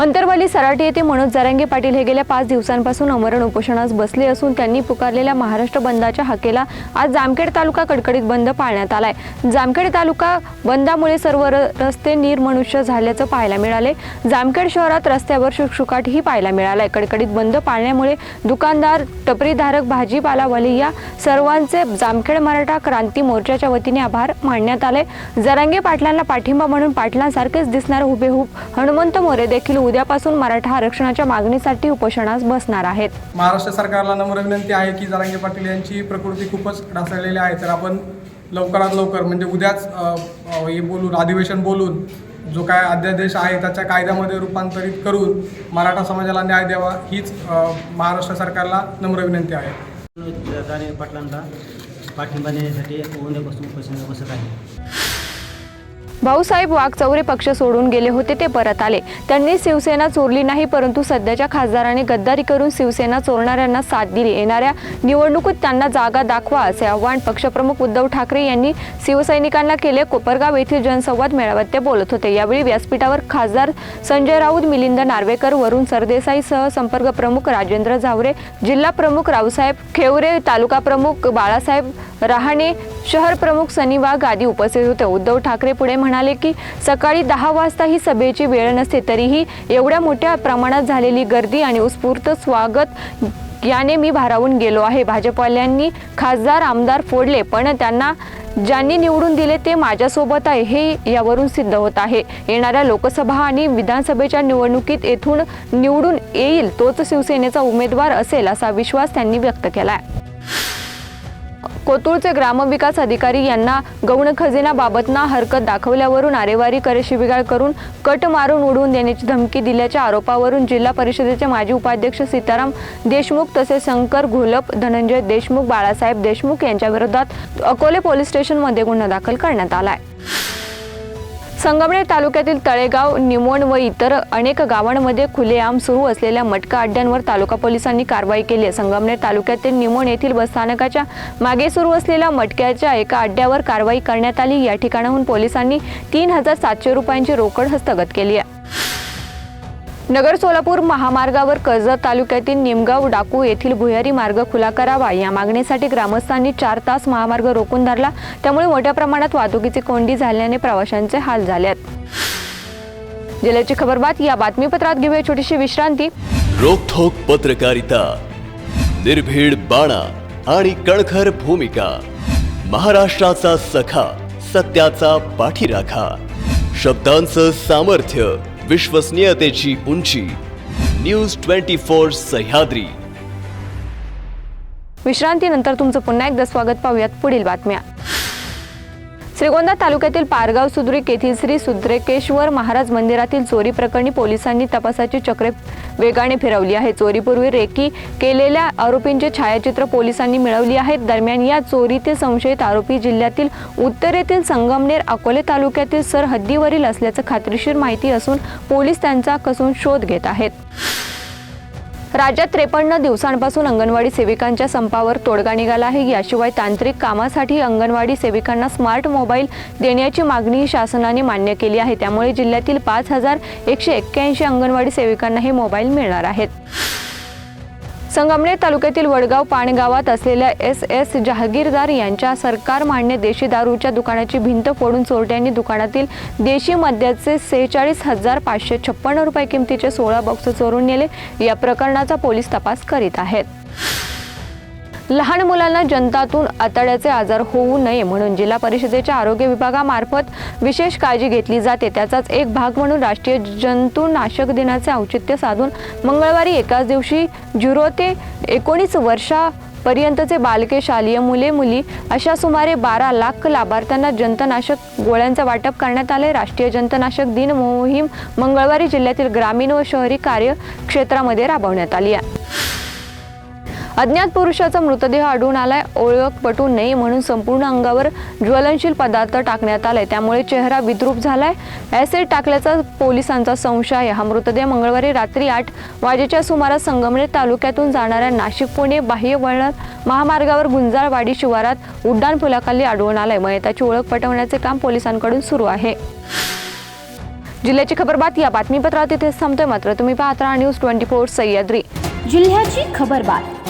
अंतरवाली सराटी येथे मनोज जरांगे पाटील हे गेल्या पाच दिवसांपासून अमरण उपोषणास बसले असून त्यांनी पुकारलेल्या महाराष्ट्र बंदाच्या हाकेला आज जामखेड तालुका कडकडीत बंद पाळण्यात आलाय. जामखेड तालुका बंदामुळे सर्व रस्ते निर्मनुष्य झाल्याचं पाहायला मिळाले जामखेड शहरात रस्त्यावर शुकशुकाटही पाहायला मिळालाय. कडकडीत बंद पाळण्यामुळे दुकानदार टपरीधारक भाजीपालावाली या सर्वांचे जामखेड मराठा क्रांती मोर्चाच्या वतीने आभार मानण्यात आले जरांगे पाटलांना पाठिंबा म्हणून पाटलांसारखेच दिसणारे हुबेहूब हनुमंत मोरे देखील उद्यापासून मराठा आरक्षणाच्या मागणीसाठी उपोषणास बसणार आहेत. महाराष्ट्र सरकारला नम्र विनंती आहे की जरांगे पाटील यांची प्रकृती खूपच ढासळलेली आहे. तर आपण लवकरात लवकर म्हणजे उद्याच हे बोलून अधिवेशन बोलून जो काय अध्यादेश आहे त्याच्या कायद्यामध्ये रूपांतरित करून मराठा समाजाला न्याय द्यावा हीच महाराष्ट्र सरकारला नम्र विनंती आहे. पाटलांना पाठिंबा देण्यासाठी उद्यापासून उपोषणाला बसत आहे. भाऊसाहेब वाघचौरे पक्ष सोडून गेले होते ते परत आले. त्यांनी शिवसेना चोरली नाही परंतु सध्याच्या खासदारांनी गद्दारी करून शिवसेना चोरणाऱ्यांना साथ दिली. येणाऱ्या निवडणुकीत त्यांना जागा दाखवा असे आव्हान पक्षप्रमुख उद्धव ठाकरे यांनी शिवसैनिकांना केले. कोपरगाव येथील जनसंवाद मेळाव्यात ते बोलत होते. यावेळी व्यासपीठावर खासदार संजय राऊत मिलिंद नार्वेकर वरुण सरदेसाई सह संपर्क प्रमुख राजेंद्र झावरे जिल्हा प्रमुख रावसाहेब खेवरे तालुका प्रमुख बाळासाहेब रहाणे. शहर प्रमुख सनी वाघ आदी उपस्थित होते. उद्धव ठाकरे पुढे म्हणाले की सकाळी दहा वाजता ही सभेची वेळ नसते तरीही एवढ्या मोठ्या प्रमाणात झालेली गर्दी आणि उत्स्फूर्त स्वागत याने मी भारावून गेलो आहे. भाजपवाल्यांनी खासदार आमदार फोडले पण त्यांना ज्यांनी निवडून दिले ते माझ्यासोबत आहे हे यावरून सिद्ध होत आहे. येणाऱ्या लोकसभा आणि विधानसभेच्या निवडणुकीत येथून निवडून येईल तोच शिवसेनेचा उमेदवार असेल असा विश्वास त्यांनी व्यक्त केला आहे कोतुळचे ग्रामविकास अधिकारी यांना गौण खजिनाबाबतना हरकत दाखवल्यावरून आरेवारी करे शिबिगाळ करून कट मारून उडवून देण्याची धमकी दिल्याच्या आरोपावरून जिल्हा परिषदेचे माजी उपाध्यक्ष सीताराम देशमुख तसेच शंकर घोलप धनंजय देशमुख बाळासाहेब देशमुख यांच्या विरोधात अकोले पोलीस स्टेशनमध्ये गुन्हा दाखल करण्यात आलाय. संगमनेर तालुक्यातील तळेगाव निमोण व इतर अनेक गावांमध्ये खुलेआम सुरू असलेल्या मटका अड्ड्यांवर तालुका पोलिसांनी कारवाई केली आहे. संगमनेर तालुक्यातील निमोण येथील बसस्थानकाच्या मागे सुरू असलेल्या मटक्याच्या एका अड्ड्यावर कारवाई करण्यात आली. या ठिकाणाहून पोलिसांनी तीन हजार सातशे रुपयांची रोकड हस्तगत केली आहे. नगर सोलापूर महामार्गावर कर्जत तालुक्यातील निमगाव डाकू येथील भुयारी मार्ग खुला करावा या मागणीसाठी ग्रामस्थांनी चार तास महामार्ग रोखून धरला. त्यामुळे मोठ्या प्रमाणात वाहतुकीची कोंडी झाल्याने प्रवाशांचे हाल झाले आहेत जिल्ह्याची खबरबात या बातमीपत्रात घेऊया छोटीशी विश्रांती. रोखोक पत्रकारिता निर्भीड बाणा आणि कणखर भूमिका महाराष्ट्राचा सखा सत्याचा पाठीराखा शब्दांचं सामर्थ्य विश्वसनीयतेची उंची. News twenty four Sahyadri. विश्रांतीनंतर तुमचं पुन्हा एकदा स्वागत पाहूयात पुढील बातम्या. श्रीगोंदा तालुक्यातील पारगाव सुद्रिक येथील श्री सुद्रेकेश्वर महाराज मंदिरातील चोरी प्रकरणी पोलिसांनी तपासाची चक्रे वेगाने फिरवली आहे. चोरीपूर्वी रेकी केलेल्या आरोपींचे छायाचित्र पोलिसांनी मिळवली आहेत दरम्यान या चोरीतील संशयित आरोपी जिल्ह्यातील उत्तरेतील संगमनेर अकोले तालुक्यातील सरहद्दीवरील असल्याचं खात्रीशीर माहिती असून पोलीस त्यांचा कसून शोध घेत आहेत. राज्यात त्रेपन्न दिवसांपासून अंगणवाडी सेविकांच्या संपावर तोडगा निघाला आहे. याशिवाय तांत्रिक कामासाठी अंगणवाडी सेविकांना स्मार्ट मोबाईल देण्याची मागणी शासनाने मान्य केली आहे. त्यामुळे जिल्ह्यातील पाच हजार एकशे एक्क्याऐंशी अंगणवाडी सेविकांना हे मोबाईल मिळणार आहेत. संगमनेर तालुक्यातील वडगाव पाणगावात असलेल्या एस एस जहागीरदार यांच्या सरकार मान्य देशी दारूच्या दुकानाची भिंत फोडून चोरट्यांनी दुकानातील देशी मद्याचे सेहेचाळीस हजार पाचशे छप्पन्न रुपये किमतीचे सोळा बॉक्स चोरून नेले. या प्रकरणाचा पोलीस तपास करीत आहेत. लहान मुलांना जनतातून आतड्याचे आजार होऊ नये म्हणून जिल्हा परिषदेच्या आरोग्य विभागामार्फत विशेष काळजी घेतली जाते. त्याचाच एक भाग म्हणून राष्ट्रीय जंतुनाशक दिनाचे औचित्य साधून मंगळवारी एकाच दिवशी झिरो ते एकोणीस वर्षा पर्यंतचे बालके शालेय मुले मुली अशा सुमारे बारा लाख लाभार्थ्यांना जंतनाशक गोळ्यांचं वाटप करण्यात आले. राष्ट्रीय जंतनाशक दिन मोहीम मंगळवारी जिल्ह्यातील ग्रामीण व शहरी कार्य क्षेत्रामध्ये राबवण्यात आली आहे. अज्ञात पुरुषाचा मृतदेह आढळून आलाय. ओळख पटू नये म्हणून संपूर्ण अंगावर ज्वलनशील पदार्थ टाकण्यात आलाय. त्यामुळे चेहरा विद्रूप झालाय. ऍसिड टाकल्याचा पोलिसांचा संशय. आहे हा मृतदेह मंगळवारी रात्री आठ वाजेच्या सुमारास संगमनेर तालुक्यातून जाणाऱ्या नाशिक पुणे बाह्य वळणात महामार्गावर गुंजाळवाडी शिवारात उड्डाण पुलाखाली आढळून आलाय. मयताची ओळख पटवण्याचे काम पोलिसांकडून सुरू आहे. जिल्ह्याची खबर बात या बातमीपत्रात इथेच थांबतोय. मात्र तुम्ही पाहत राहा न्यूज ट्वेंटी फोर सह्याद्री. जिल्ह्याची खबर बात.